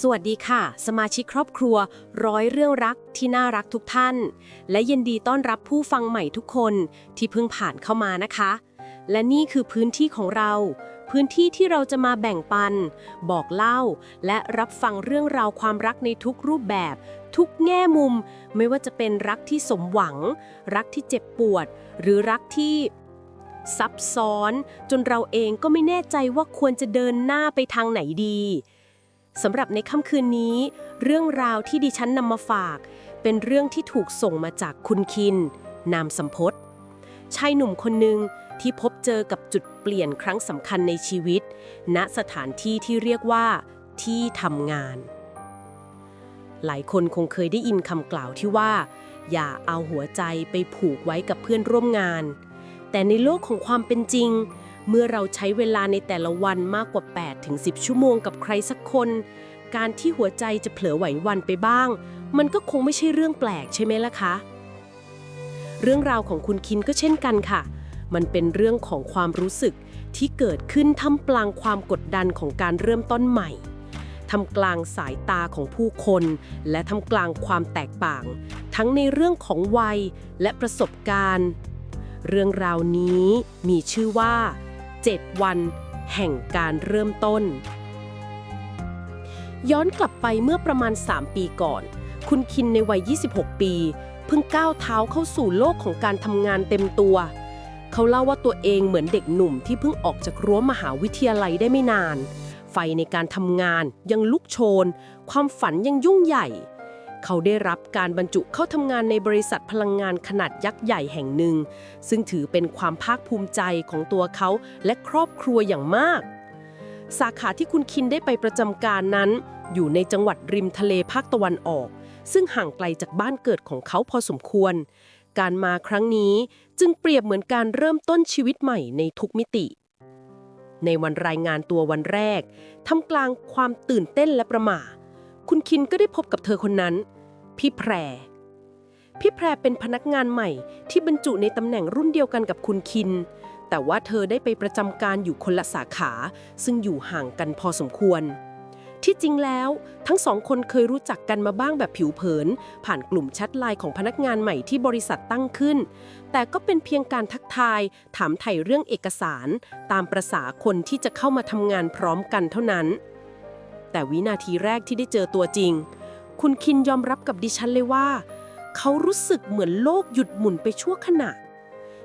สวัสดีค่ะ สมาชิกครอบครัว ร้อยเรื่องรักที่น่ารักทุกท่าน และยินดีต้อนรับผู้ฟังใหม่ทุกคนที่เพิ่งผ่านเข้ามานะคะ และนี่คือพื้นที่ของเรา พื้นที่ที่เราจะมาแบ่งปัน บอกเล่า และรับฟังเรื่องราวความรักในทุกรูปแบบ ทุกแง่มุม ไม่ว่าจะเป็นรักที่สมหวัง รักที่เจ็บปวด หรือรักที่ซับซ้อน จนเราเองก็ไม่แน่ใจว่าควรจะเดินหน้าไปทางไหนดี สำหรับในค่ำคืนนี้ เรื่องราวที่ดิฉันนำมาฝาก เป็นเรื่องที่ถูกส่งมาจากคุณคิน นามสัมพศชายหนุ่มคนหนึ่งที่พบเจอกับจุดเปลี่ยนครั้งสำคัญในชีวิต ณสถานที่ที่เรียกว่าที่ทำงาน หลายคนคงเคยได้ยินคำกล่าวที่ว่า อย่าเอาหัวใจไปผูกไว้กับเพื่อนร่วมงาน แต่ในโลกของความเป็นจริง เมื่อเราใช้เวลาในแต่ละวันมากกว่า 8 ถึง 10 ชั่วโมงกับใครสักคน การที่หัวใจจะเผลอไหววันไปบ้าง มันก็คงไม่ใช่เรื่องแปลกใช่ไหมล่ะคะ เรื่องราวของคุณคินก็เช่นกันค่ะ มันเป็นเรื่องของความรู้สึกที่เกิดขึ้นท่ามกลางความกดดันของการเริ่มต้นใหม่ท่ามกลางสายตาของผู้คน และท่ามกลางความแตกต่าง ทั้งในเรื่องของวัยและประสบการณ์ เรื่องราวนี้มีชื่อว่า 7 วัน แห่งการเริ่มต้น ย้อนกลับไปเมื่อประมาณ 3 ปีก่อน คุณคินในวัย 26 ปี เพิ่งก้าวเท้าเข้าสู่โลกของการทำงานเต็มตัว เขาเล่าว่าตัวเองเหมือนเด็กหนุ่มที่เพิ่งออกจากรั้วมหาวิทยาลัยได้ไม่นาน ไฟในการทำงานยังลุกโชน ความฝันยังยุ่งใหญ่ เขาได้รับการบรรจุเข้าทำงานในบริษัทพลังงานขนาดยักษ์ใหญ่แห่งหนึ่ง ซึ่งถือเป็นความภาคภูมิใจของตัวเขาและครอบครัวอย่างมาก สาขาที่คุณคินได้ไปประจำการนั้น อยู่ในจังหวัดริมทะเลภาคตะวันออก ซึ่งห่างไกลจากบ้านเกิดของเขาพอสมควร การมาครั้งนี้จึงเปรียบเหมือนการเริ่มต้นชีวิตใหม่ในทุกมิติในวันรายงานตัววันแรกท่ามกลางความตื่นเต้นและประหม่า คุณคินก็ได้พบกับเธอคนนั้น พี่แพร พี่แพรเป็นพนักงานใหม่ที่บรรจุในตำแหน่งรุ่นเดียวกันกับคุณคิน แต่ว่าเธอได้ไปประจำการอยู่คนละสาขา ซึ่งอยู่ห่างกันพอสมควร ที่จริงแล้วทั้งสองคนเคยรู้จักกันมาบ้างแบบผิวเผิน ผ่านกลุ่มแชทไลน์ของพนักงานใหม่ที่บริษัทตั้งขึ้น แต่ก็เป็นเพียงการทักทาย ถามไถ่เรื่องเอกสาร ตามประษาคนที่จะเข้ามาทำงานพร้อมกันเท่านั้น แต่วินาทีแรกที่ได้เจอตัวจริง คุณคินยอมรับกับดิฉันเลยว่า เขารู้สึกเหมือนโลกหยุดหมุนไปชั่วขณะ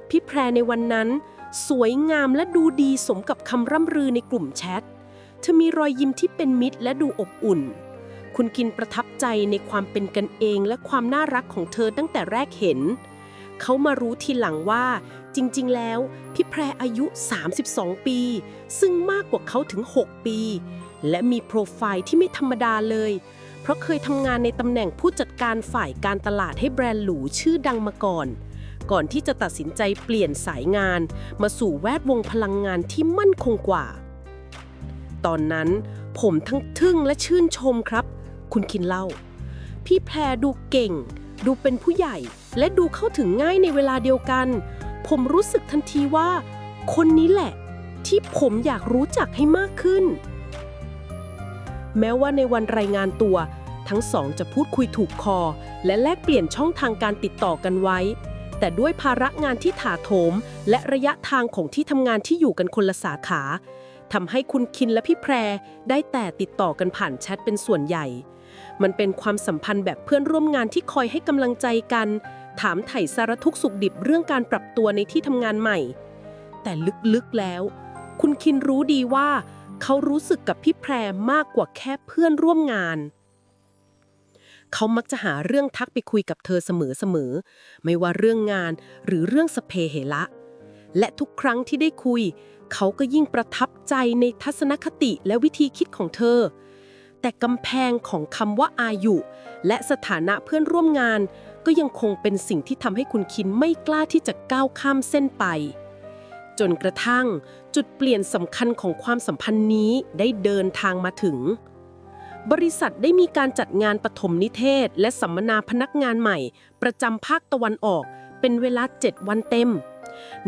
พี่แพรในวันนั้น สวยงามและดูดีสมกับคำร่ำรือในกลุ่มแชท เธอมีรอยยิ้มที่เป็นมิตรและดูอบอุ่น คุณกินประทับใจในความเป็นกันเองและความน่ารักของเธอตั้งแต่แรกเห็น เขามารู้ทีหลังว่า จริงๆ แล้ว พี่แพรอายุ 32 ปี ซึ่งมากกว่าเขาถึง 6 ปี และมีโปรไฟล์ที่ไม่ธรรมดาเลย ราะเคยทำงานในตำแหน่งผู้จัดการฝ่ายการตลาดให้แบรนด์หรูชื่อดังมาก่อน ก่อนที่จะตัดสินใจเปลี่ยนสายงาน มาสู่แวดวงพลังงานที่มั่นคงกว่า ตอนนั้นผมทั้งทึ่งและชื่นชมครับ คุณคินเล่า พี่แพรดูเก่ง ดูเป็นผู้ใหญ่ และดูเข้าถึงง่ายในเวลาเดียวกัน ผมรู้สึกทันทีว่า คนนี้แหละ ที่ผมอยากรู้จักให้มากขึ้นแม้ว่าในวันรายงานตัว ทั้งสองจะพูดคุยถูกคอ และแลกเปลี่ยนช่องทางการติดต่อกันไว้ แต่ด้วยภาระงานที่ถาโถม และระยะทางของที่ทำงานที่อยู่กันคนละสาขาทำให้คุณคินและพี่แพรได้แต่ติดต่อกันผ่านแชทเป็นส่วนใหญ่ มันเป็นความสัมพันธ์แบบเพื่อนร่วมงานที่คอยให้กำลังใจกัน ถามไถ่สารทุกข์สุขดิบเรื่องการปรับตัวในที่ทำงานใหม่ แต่ลึกๆแล้ว คุณคินรู้ดีว่า เขารู้สึกกับพี่แพรมากกว่าแค่เพื่อนร่วมงาน เขามักจะหาเรื่องทักไปคุยกับเธอเสมอๆ ไม่ว่าเรื่องงานหรือเรื่องสเพเหระและทุกครั้งที่ได้คุย เขาก็ยิ่งประทับใจในทัศนคติและวิธีคิดของเธอ แต่กำแพงของคำว่าอายุ และสถานะเพื่อนร่วมงาน ก็ยังคงเป็นสิ่งที่ทำให้คุณคินไม่กล้าที่จะก้าวข้ามเส้นไป จนกระทั่งจุดเปลี่ยนสำคัญของความสัมพันธ์นี้ได้เดินทางมาถึง บริษัทได้มีการจัดงานปฐมนิเทศ และสัมมนาพนักงานใหม่ ประจำภาคตะวันออก เป็นเวลา 7 วันเต็ม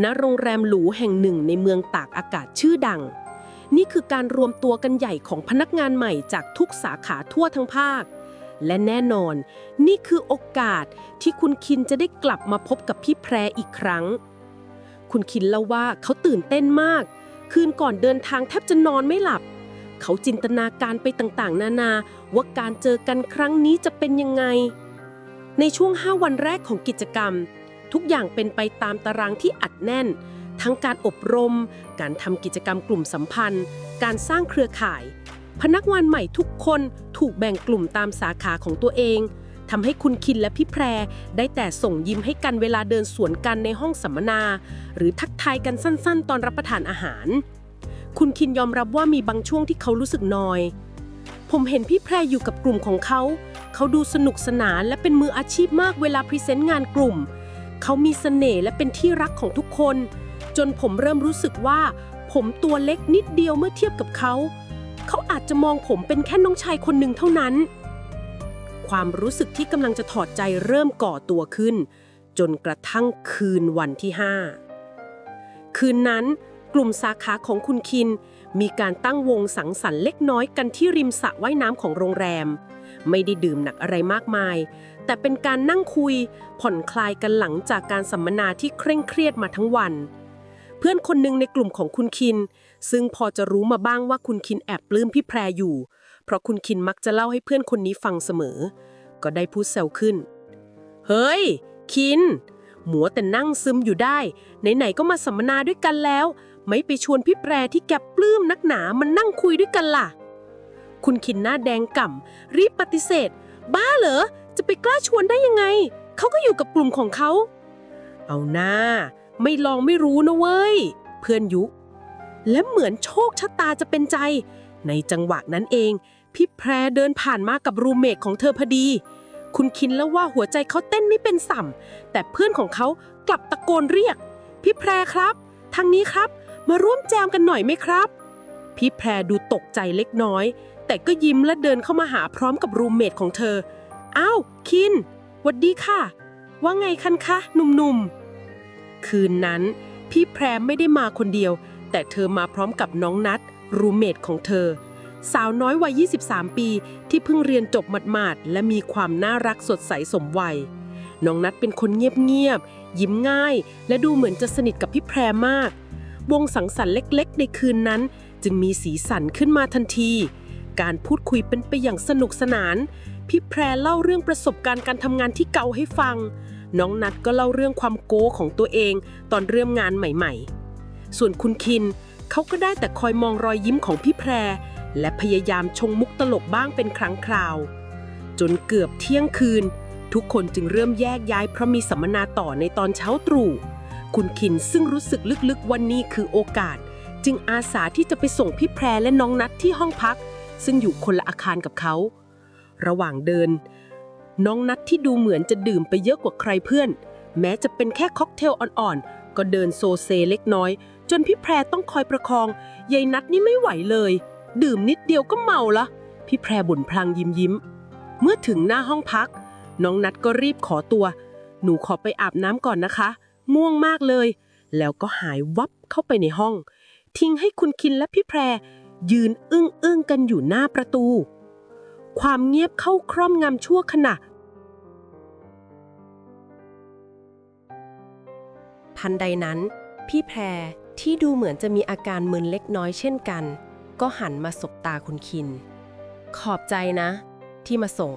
ณ โรงแรมหรูแห่งหนึ่งในเมืองตากอากาศชื่อดัง นี่คือการรวมตัวกันใหญ่ของพนักงานใหม่จากทุกสาขาทั่วทั้งภาค และแน่นอน นี่คือโอกาสที่คุณคินจะได้กลับมาพบกับพี่แพรอีกครั้ง คุณคินเล่าว่าเขาตื่นเต้นมาก คืนก่อนเดินทางแทบจะนอนไม่หลับ เขาจินตนาการไปต่างๆ นานาว่าการเจอกันครั้งนี้จะเป็นยังไง ในช่วง 5 วันแรกของกิจกรรม ทุกอย่างเป็นไปตามตารางที่อัดแน่น ทั้งการอบรม การทำกิจกรรมกลุ่มสัมพันธ์ การสร้างเครือข่าย พนักงานใหม่ทุกคนถูกแบ่งกลุ่มตามสาขาของตัวเองทำให้คุณคินและพี่แพร ได้แต่ส่งยิ้มให้กันเวลาเดินสวนกันในห้องสัมมนา หรือทักทายกันสั้นๆ ตอนรับประทานอาหาร คุณคินยอมรับว่ามีบางช่วงที่เขารู้สึกนอย ผมเห็นพี่แพรอยู่กับกลุ่มของเขา เขาดูสนุกสนานและเป็นมืออาชีพมากเวลาพรีเซนต์งานกลุ่ม เขามีเสน่ห์และเป็นที่รักของทุกคน จนผมเริ่มรู้สึกว่า ผมตัวเล็กนิดเดียวเมื่อเทียบกับเขา เขาอาจจะมองผมเป็นแค่น้องชายคนหนึ่งเท่านั้น ความรู้สึกที่กำลังจะถอดใจเริ่มก่อตัวขึ้น จนกระทั่งคืนวันที่5คืนนั้น กลุ่มสาขาของคุณคิน มีการตั้งวงสังสรรค์เล็กน้อยกันที่ริมสระว่ายน้ำของโรงแรม ไม่ได้ดื่มหนักอะไรมากมาย แต่เป็นการนั่งคุย ผ่อนคลายกันหลังจากการสัมมนาที่เคร่งเครียดมาทั้งวัน เพื่อนคนหนึ่งในกลุ่มของคุณคิน ซึ่งพอจะรู้มาบ้างว่าคุณคินแอบปลื้มพี่แพรอยู่ เพราะคุณคินมักจะเล่าให้เพื่อนคนนี้ฟังเสมอ ก็ได้พูดแซวขึ้น เฮ้ย คินหมัวแต่นั่งซึมอยู่ได้ ไหนๆก็มาสัมมนาด้วยกันแล้ว ไม่ไปชวนพี่แพรที่แกปลื้มนักหนามันนั่งคุยด้วยกันล่ะ คุณคินหน้าแดงก่ำรีบปฏิเสธ บ้าเหรอ จะไปกล้าชวนได้ยังไง เขาก็อยู่กับกลุ่มของเขา เอาหน้า ไม่ลองไม่รู้นะเว้ย เพื่อนยุ และเหมือนโชคชะตาจะเป็นใจ ในจังหวะนั้นเอง พี่แพรเดินผ่านมากับรูเมทของเธอพอดี คุณคินแล้วว่าหัวใจเขาเต้นไม่เป็นสัมแต่เพื่อนของเขากลับตะโกนเรียก พี่แพรครับ ทางนี้ครับ มาร่วมแจมกันหน่อยไหมครับ พี่แพรดูตกใจเล็กน้อย แต่ก็ยิ้มและเดินเข้ามาหาพร้อมกับรูเมทของเธอ อ้าว คินวัดดีค่ะ ว่าไงคันคะหนุ่มๆ คืนนั้น พี่แพรไม่ได้มาคนเดียว แต่เธอมาพร้อมกับน้องนัดรูเมทของเธอ สาวน้อยวัย 23 ปี ที่เพิ่งเรียนจบหมาดๆและมีความน่ารักสดใสสมวัยน้องนัดเป็นคนเงียบๆ ยิ้มง่าย และดูเหมือนจะสนิทกับพี่แพรมาก วงสังสรรค์เล็กๆ ในคืนนั้น จึงมีสีสันขึ้นมาทันที การพูดคุยเป็นไปอย่างสนุกสนาน พี่แพรเล่าเรื่องประสบการณ์การทำงานที่เก่าให้ฟัง น้องนัดก็เล่าเรื่องความโก้ของตัวเองตอนเริ่มงานใหม่ๆ ส่วนคุณคินเขาก็ได้แต่คอยมองรอยยิ้มของพี่แพร และพยายามชงมุกตลกบ้างเป็นครั้งคราว จนเกือบเที่ยงคืน ทุกคนจึงเริ่มแยกย้ายเพราะมีสัมมนาต่อในตอนเช้าตรู่ คุณคินซึ่งรู้สึกลึกๆวันนี้คือโอกาส จึงอาสาที่จะไปส่งพี่แพรและน้องนัดที่ห้องพัก ซึ่งอยู่คนละอาคารกับเขา ระหว่างเดิน น้องนัดที่ดูเหมือนจะดื่มไปเยอะกว่าใครเพื่อน แม้จะเป็นแค่ค็อกเทลอ่อนๆ ก็เดินโซเซเล็กน้อย จนพี่แพรต้องคอยประคองยายนัดนี่ไม่ไหวเลย ดื่มนิดเดียวก็เมาละพี่แพรบ่นพลางยิ้มยิ้ม เมื่อถึงหน้าห้องพัก น้องนัดก็รีบขอตัว หนูขอไปอาบน้ำก่อนนะคะ ง่วงมากเลย แล้วก็หายวับเข้าไปในห้อง ทิ้งให้คุณคินและพี่แพร ยืนอึ้งอึ้งกันอยู่หน้าประตู ความเงียบเข้าคร่อมงำชั่วขณะ ทันใดนั้น พี่แพรที่ดูเหมือนจะมีอาการมึนเล็กน้อยเช่นกัน ก็หันมาสบตาคุณคิน ขอบใจนะ ที่มาส่ง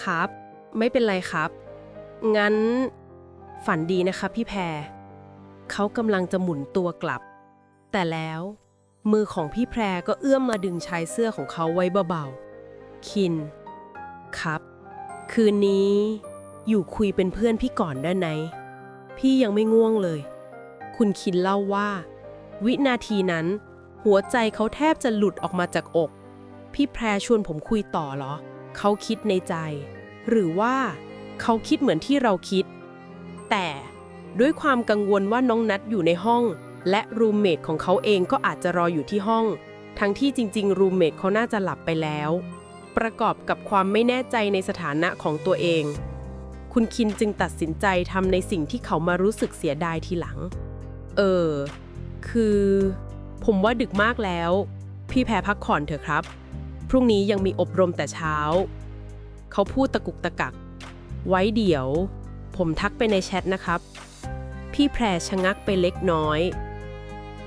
ครับ ไม่เป็นไรครับ งั้น ฝันดีนะคะพี่แพร เขากำลังจะหมุนตัวกลับ แต่แล้ว มือของพี่แพรก็เอื้อมมาดึงชายเสื้อของเขาไว้เบาๆ คิน ครับ คืนนี้ อยู่คุยเป็นเพื่อนพี่ก่อนได้ไหมพี่ยังไม่ง่วงเลย คุณคินเล่าว่า วินาทีนั้น หัวใจเขาแทบจะหลุดออกมาจากอก พี่แพรชวนผมคุยต่อเหรอ เขาคิดในใจ หรือว่า เขาคิดเหมือนที่เราคิด แต่ด้วยความกังวลว่าน้องนัดอยู่ในห้อง และรูมเมทของเขาเองก็อาจจะรออยู่ที่ห้อง ทั้งที่จริงๆรูมเมทเขาน่าจะหลับไปแล้ว ประกอบกับความไม่แน่ใจในสถานะของตัวเอง คุณคินจึงตัดสินใจทำในสิ่งที่เขามารู้สึกเสียดายทีหลัง เออ คือ ผมว่าดึกมากแล้ว พี่แพรพักผ่อนเถอะครับ พรุ่งนี้ยังมีอบรมแต่เช้า เขาพูดตะกุกตะกัก ไว้เดี๋ยว ผมทักไปในแชทนะครับ พี่แพรชะงักไปเล็กน้อย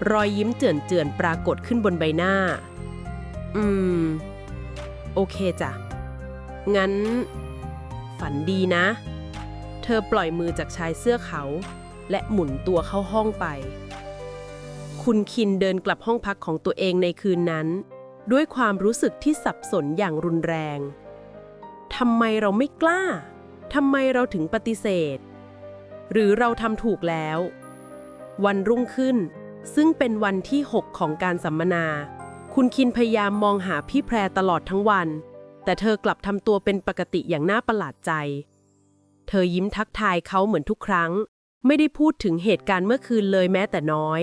รอยยิ้มเจือนๆปรากฏขึ้นบนใบหน้า อืม โอเคจ้ะ งั้น ฝันดีนะ เธอปล่อยมือจากชายเสื้อเขาและหมุนตัวเข้าห้องไป คุณคินเดินกลับห้องพักของตัวเองในคืนนั้น ด้วยความรู้สึกที่สับสนอย่างรุนแรง ทำไมเราไม่กล้า ทำไมเราถึงปฏิเสธ หรือเราทำถูกแล้ว วันรุ่งขึ้น ซึ่งเป็นวันที่ 6 ของการสัมมนา คุณคินพยายามมองหาพี่แพรตลอดทั้งวัน แต่เธอกลับทำตัวเป็นปกติอย่างน่าประหลาดใจ เธอยิ้มทักทายเขาเหมือนทุกครั้ง ไม่ได้พูดถึงเหตุการณ์เมื่อคืนเลยแม้แต่น้อย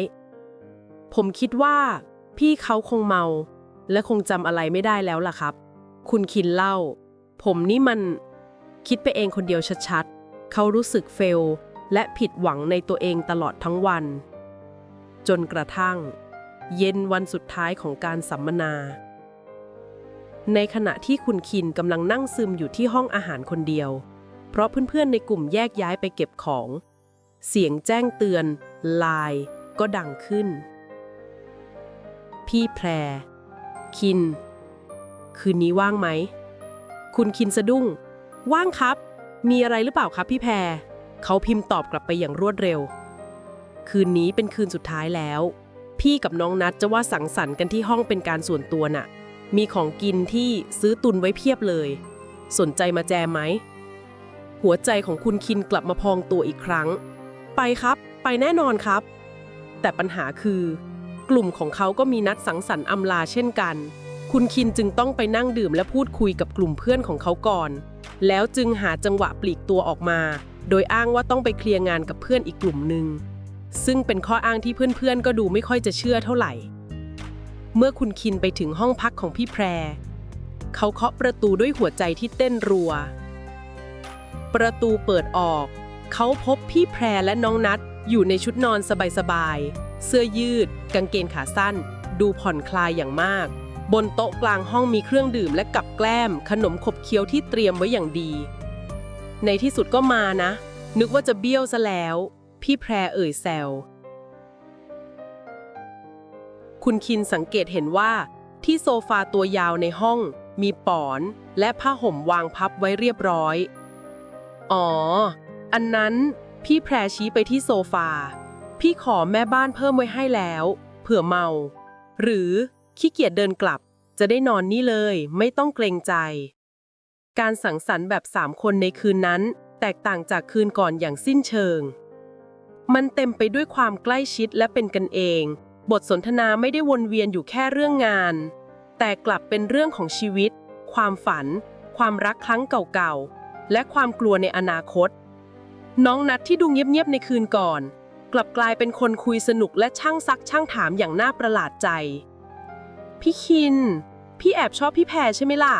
ผมคิดว่า พี่เขาคงเมา และคงจำอะไรไม่ได้แล้วล่ะครับ คุณคินเล่า ผมนี่มัน คิดไปเองคนเดียวชัดๆ เขารู้สึกเฟล และผิดหวังในตัวเองตลอดทั้งวัน จนกระทั่ง เย็นวันสุดท้ายของการสัมมนา ในขณะที่คุณคินกำลังนั่งซึมอยู่ที่ห้องอาหารคนเดียว เพราะเพื่อนๆในกลุ่มแยกย้ายไปเก็บของ เสียงแจ้งเตือนไลน์ก็ดังขึ้น พี่แพร คิน คืนนี้ว่างไหม คุณคินสะดุ้ง ว่างครับ มีอะไรหรือเปล่าครับพี่แพร เขาพิมพ์ตอบกลับไปอย่างรวดเร็ว คืนนี้เป็นคืนสุดท้ายแล้ว พี่กับน้องนัดจะว่าสังสรรค์กันที่ห้องเป็นการส่วนตัวน่ะ มีของกินที่ซื้อตุนไว้เพียบเลย สนใจมาแจมไหม หัวใจของคุณคินกลับมาพองตัวอีกครั้ง ไปครับ ไปแน่นอนครับ แต่ปัญหาคือ กลุ่มของเขาก็มีนัดสังสรรค์อำลาเช่นกัน คุณคินจึงต้องไปนั่งดื่มและพูดคุยกับกลุ่มเพื่อนของเขาก่อน แล้วจึงหาจังหวะปลีกตัวออกมา โดยอ้างว่าต้องไปเคลียร์งานกับเพื่อนอีกกลุ่มหนึ่ง ซึ่งเป็นข้ออ้างที่เพื่อนๆ ก็ดูไม่ค่อยจะเชื่อเท่าไหร่ เมื่อคุณคินไปถึงห้องพักของพี่แพร เขาเคาะประตูด้วยหัวใจที่เต้นรัว ประตูเปิดออก เขาพบพี่แพรและน้องนัดอยู่ในชุดนอนสบายๆ เสื้อยืด กางเกงขาสั้น ดูผ่อนคลายอย่างมาก บนโต๊ะกลางห้องมีเครื่องดื่มและกับแกล้ม ขนมขบเคี้ยวที่เตรียมไว้อย่างดี ในที่สุดก็มานะ นึกว่าจะเบี้ยวซะแล้ว พี่แพรเอ่ยแซว คุณคินสังเกตเห็นว่า ที่โซฟาตัวยาวในห้อง มีปอนและผ้าห่มวางพับไว้เรียบร้อย อ๋อ อันนั้นพี่แพรชี้ไปที่โซฟา พี่ขอแม่บ้านเพิ่มไว้ให้แล้ว เผื่อเมา หรือ ขี้เกียจเดินกลับ จะได้นอนนี่เลย ไม่ต้องเกรงใจ การสังสรรค์แบบสามคนในคืนนั้น แตกต่างจากคืนก่อนอย่างสิ้นเชิง มันเต็มไปด้วยความใกล้ชิดและเป็นกันเอง บทสนทนาไม่ได้วนเวียนอยู่แค่เรื่องงาน แต่กลับเป็นเรื่องของชีวิต ความฝัน ความรักครั้งเก่าๆ และความกลัวในอนาคต น้องนัดที่ดูเงียบๆในคืนก่อน กลับกลายเป็นคนคุยสนุกและช่างซักช่างถามอย่างน่าประหลาดใจ พี่คิน พี่แอบชอบพี่แพรใช่ไหมล่ะ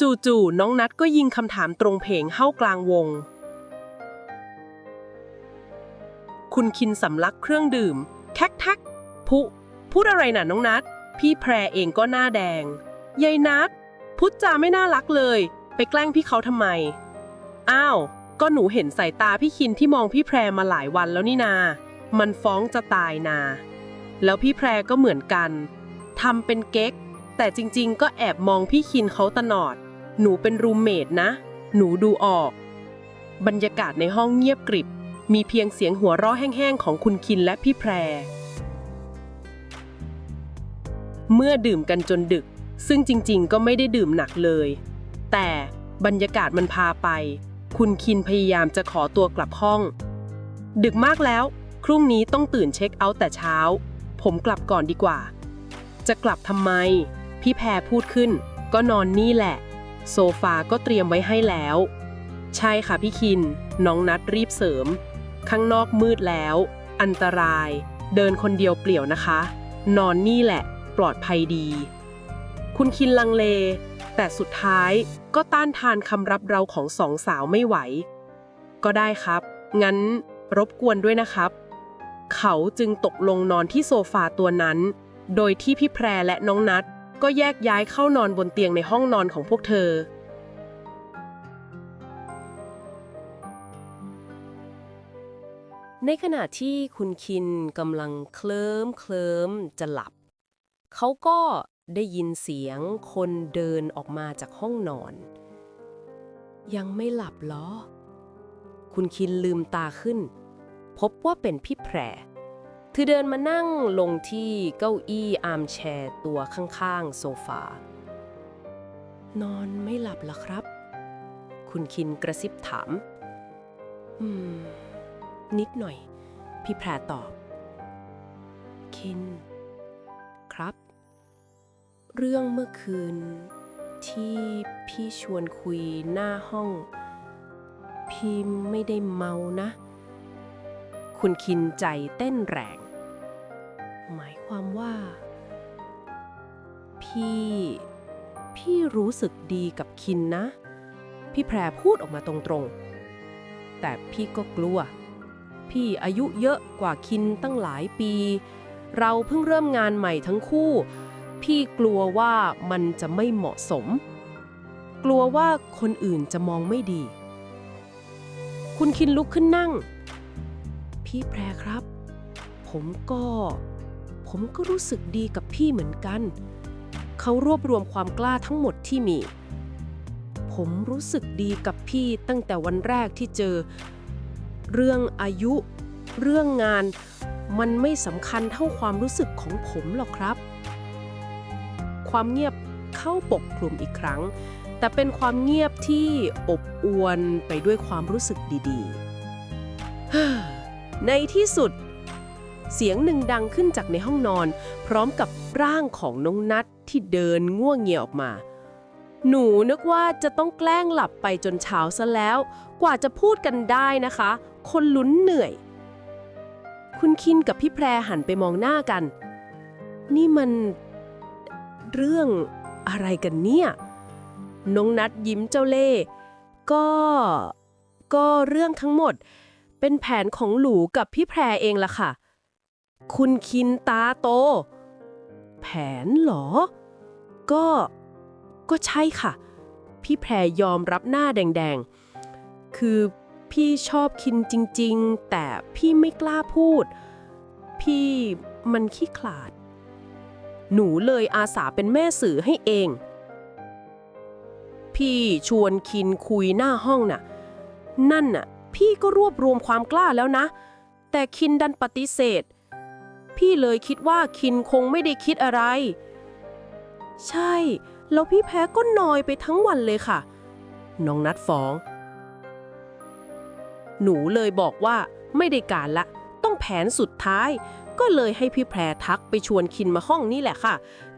จู่ๆน้องนัดก็ยิงคำถามตรงเพงเข้ากลางวง คุณคินสำลักเครื่องดื่ม แท็กแท็กพุพูดอะไรน่ะน้องนัด พี่แพรเองก็หน้าแดงยายนัดพูดจาไม่น่ารักเลย ไปแกล้งพี่เขาทำไม อ้าว ก็หนูเห็นสายตาพี่คินที่มองพี่แพรมาหลายวันแล้วนี่นา มันฟ้องจะตายนา แล้วพี่แพรก็เหมือนกัน ทำเป็นเก๊ก แต่จริงๆ ก็แอบมองพี่คินเขาตลอด หนูเป็นรูมเมทนะ หนูดูออก บรรยากาศในห้องเงียบกริบ มีเพียงเสียงหัวเราะแห้งๆ ของคุณคินและพี่แพร เมื่อดื่มกันจนดึก ซึ่งจริงๆ ก็ไม่ได้ดื่มหนักเลย แต่บรรยากาศมันพาไป คุณคินพยายามจะขอตัวกลับห้อง ดึกมากแล้ว พรุ่งนี้ต้องตื่นเช็คเอาท์แต่เช้า ผมกลับก่อนดีกว่า จะกลับทำไม พี่แพรพูดขึ้น ก็นอนนี่แหละ โซฟาก็เตรียมไว้ให้แล้ว ใช่ค่ะพี่คิน น้องนัดรีบเสริม ข้างนอกมืดแล้ว อันตราย เดินคนเดียวเปลี่ยวนะคะ นอนนี่แหละ ปลอดภัยดี คุณคินลังเล แต่สุดท้ายก็ต้านทานคำรับเราของสองสาวไม่ไหว ก็ได้ครับ งั้นรบกวนด้วยนะครับ เขาจึงตกลงนอนที่โซฟาตัวนั้น โดยที่พี่แพรและน้องนัดก็แยกย้ายเข้านอนบนเตียงในห้องนอนของพวกเธอ ในขณะที่คุณคินกำลังเคลิ้มเคลิ้มจะหลับ เขาก็ได้ยินเสียงคนเดินออกมาจากห้องนอน ยังไม่หลับหรอ คุณคินลืมตาขึ้น พบว่าเป็นพี่แพร เธอเดินมานั่งลงที่เก้าอี้อาร์มแชร์ตัวข้างๆ โซฟา นอนไม่หลับเหรอครับ คุณคินกระซิบถาม อืม นิดหน่อย พี่แพรตอบ คิน ครับ เรื่องเมื่อคืนที่พี่ชวนคุยหน้าห้อง พี่ไม่ได้เมานะ คุณคินใจเต้นแรง หมายความว่า พี่ พี่รู้สึกดีกับคินนะ พี่แพรพูดออกมาตรงๆ แต่พี่ก็กลัว พี่อายุเยอะกว่าคินตั้งหลายปี เราเพิ่งเริ่มงานใหม่ทั้งคู่ พี่กลัวว่ามันจะไม่เหมาะสม กลัวว่าคนอื่นจะมองไม่ดี คุณคินลุกขึ้นนั่ง พี่แพรครับ ผมก็ ผมก็รู้สึกดีกับพี่เหมือนกัน เขารวบรวมความกล้าทั้งหมดที่มี ผมรู้สึกดีกับพี่ตั้งแต่วันแรกที่เจอ เรื่องอายุ เรื่องงาน มันไม่สำคัญเท่าความรู้สึกของผมหรอกครับ ความเงียบเข้าปกคลุมอีกครั้ง แต่เป็นความเงียบที่อบอวลไปด้วยความรู้สึกดี ๆ ในที่สุด เสียงหนึ่งดังขึ้นจากในห้องนอน พร้อมกับร่างของน้องนัดที่เดินง่วงเงียออกมา หนูนึกว่าจะต้องแกล้งหลับไปจนเช้าซะแล้ว กว่าจะพูดกันได้นะคะ คนลุ้นเหนื่อย คุณคินกับพี่แพรหันไปมองหน้ากัน นี่มัน เรื่องอะไรกันเนี่ย น้องนัดยิ้มเจ้าเล่ห์ก็ ก็เรื่องทั้งหมด เป็นแผนของหลูกับพี่แพรเองล่ะค่ะ คุณคินตาโต แผนเหรอ ก็ ก็ใช่ค่ะ พี่แพรยอมรับหน้าแดงๆ คือพี่ชอบคินจริงๆ แต่พี่ไม่กล้าพูด พี่มันขี้ขลาด หนูเลยอาสาเป็นแม่สื่อให้เอง พี่ชวนคินคุยหน้าห้องน่ะ นั่นน่ะ พี่ก็รวบรวมความกล้าแล้วนะ แต่คินดันปฏิเสธ พี่เลยคิดว่าคินคงไม่ได้คิดอะไร ใช่ แล้วพี่แพ้ก็นอยไปทั้งวันเลยค่ะ น้องนัดฟ้อง หนูเลยบอกว่าไม่ได้การละ ต้องแผนสุดท้าย ก็เลยให้พี่แพรทักไปชวนคินมาห้องนี่แหละค่ะ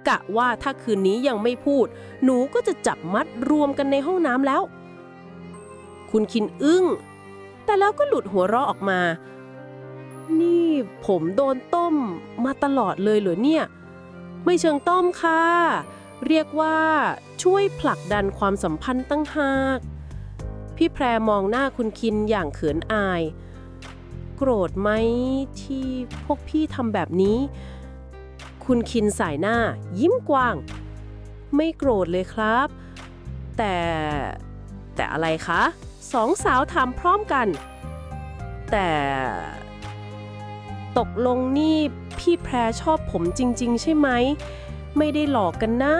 กะว่าถ้าคืนนี้ยังไม่พูด หนูก็จะจับมัดรวมกันในห้องน้ำแล้ว คุณคินอึ้ง แต่แล้วก็หลุดหัวเราะออกมา นี่ผมโดนต้มมาตลอดเลยเหรอเนี่ย ไม่เชิงต้มค่ะ เรียกว่าช่วยผลักดันความสัมพันธ์ตั้งหาก พี่แพรมองหน้าคุณคินอย่างเขินอาย โกรธไหมที่พวกพี่ทำแบบนี้ คุณคินสายหน้า ยิ้มกว้าง ไม่โกรธเลยครับ แต่แต่อะไรคะสองสาวถามพร้อมกัน แต่ ตกลงนี่พี่แพรชอบผมจริง ๆ ใช่ไหม ไม่ได้หลอกกันนะ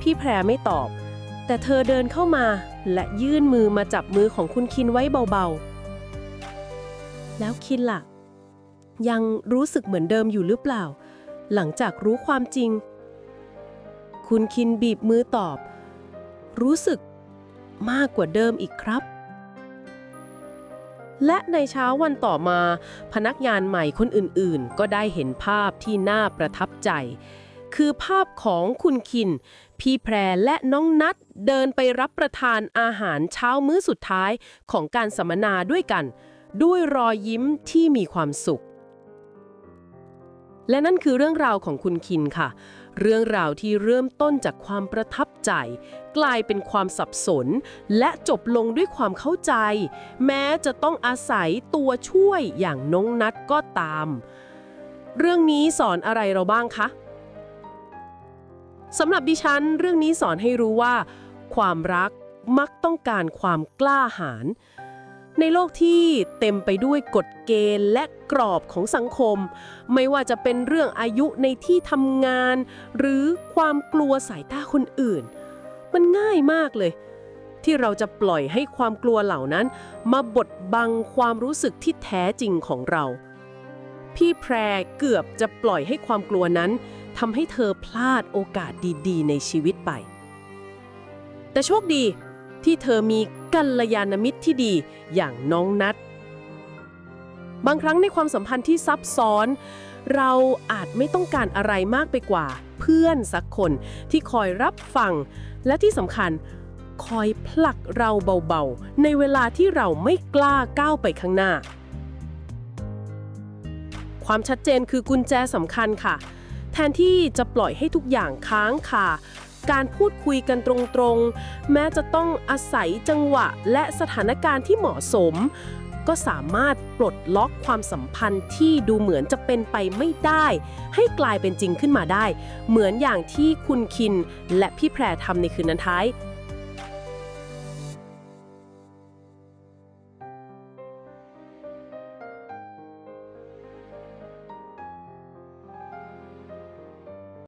พี่แพรไม่ตอบ แต่เธอเดินเข้ามาและยื่นมือมาจับมือของคุณคินไว้เบาๆ แล้วคินล่ะ ยังรู้สึกเหมือนเดิมอยู่หรือเปล่า หลังจากรู้ความจริง คุณคินบีบมือตอบ รู้สึกมากกว่าเดิมอีกครับ และในเช้าวันต่อมา พนักงานใหม่คนอื่นๆ ก็ได้เห็นภาพที่น่าประทับใจ คือภาพของคุณคิน พี่แพรและน้องนัดเดินไปรับประทานอาหารเช้ามื้อสุดท้ายของการสัมมนาด้วยกัน ด้วยรอยยิ้มที่มีความสุข และนั่นคือเรื่องราวของคุณคินค่ะ เรื่องราวที่เริ่มต้นจากความประทับใจ กลายเป็นความสับสน และจบลงด้วยความเข้าใจ แม้จะต้องอาศัยตัวช่วยอย่างน้องนัดก็ตาม เรื่องนี้สอนอะไรเราบ้างคะสำหรับดิฉัน เรื่องนี้สอนให้รู้ว่า ความรักมักต้องการความกล้าหาญ ในโลกที่เต็มไปด้วยกฎเกณฑ์และกรอบของสังคม ไม่ว่าจะเป็นเรื่องอายุในที่ทำงาน หรือความกลัวสายตาคนอื่น มันง่ายมากเลย ที่เราจะปล่อยให้ความกลัวเหล่านั้น มาบดบังความรู้สึกที่แท้จริงของเรา พี่แพรเกือบจะปล่อยให้ความกลัวนั้นทำให้เธอพลาดโอกาสดีๆ ในชีวิตไป แต่โชคดีที่เธอมี กัลยาณมิตรที่ดีอย่างน้องนัด บางครั้งในความสัมพันธ์ที่ซับซ้อน เราอาจไม่ต้องการอะไรมากไปกว่า เพื่อนสักคนที่คอยรับฟัง และที่สำคัญคอยผลักเราเบาๆ ในเวลาที่เราไม่กล้าก้าวไปข้างหน้า ความชัดเจนคือกุญแจสำคัญค่ะ แทนที่จะปล่อยให้ทุกอย่างค้างคา การพูดคุยกันตรงๆ แม้จะต้องอาศัยจังหวะและสถานการณ์ที่เหมาะสม ก็สามารถปลดล็อกความสัมพันธ์ที่ดูเหมือนจะเป็นไปไม่ได้ ให้กลายเป็นจริงขึ้นมาได้ เหมือนอย่างที่คุณคินและพี่แพรทำในคืนนั้นท้าย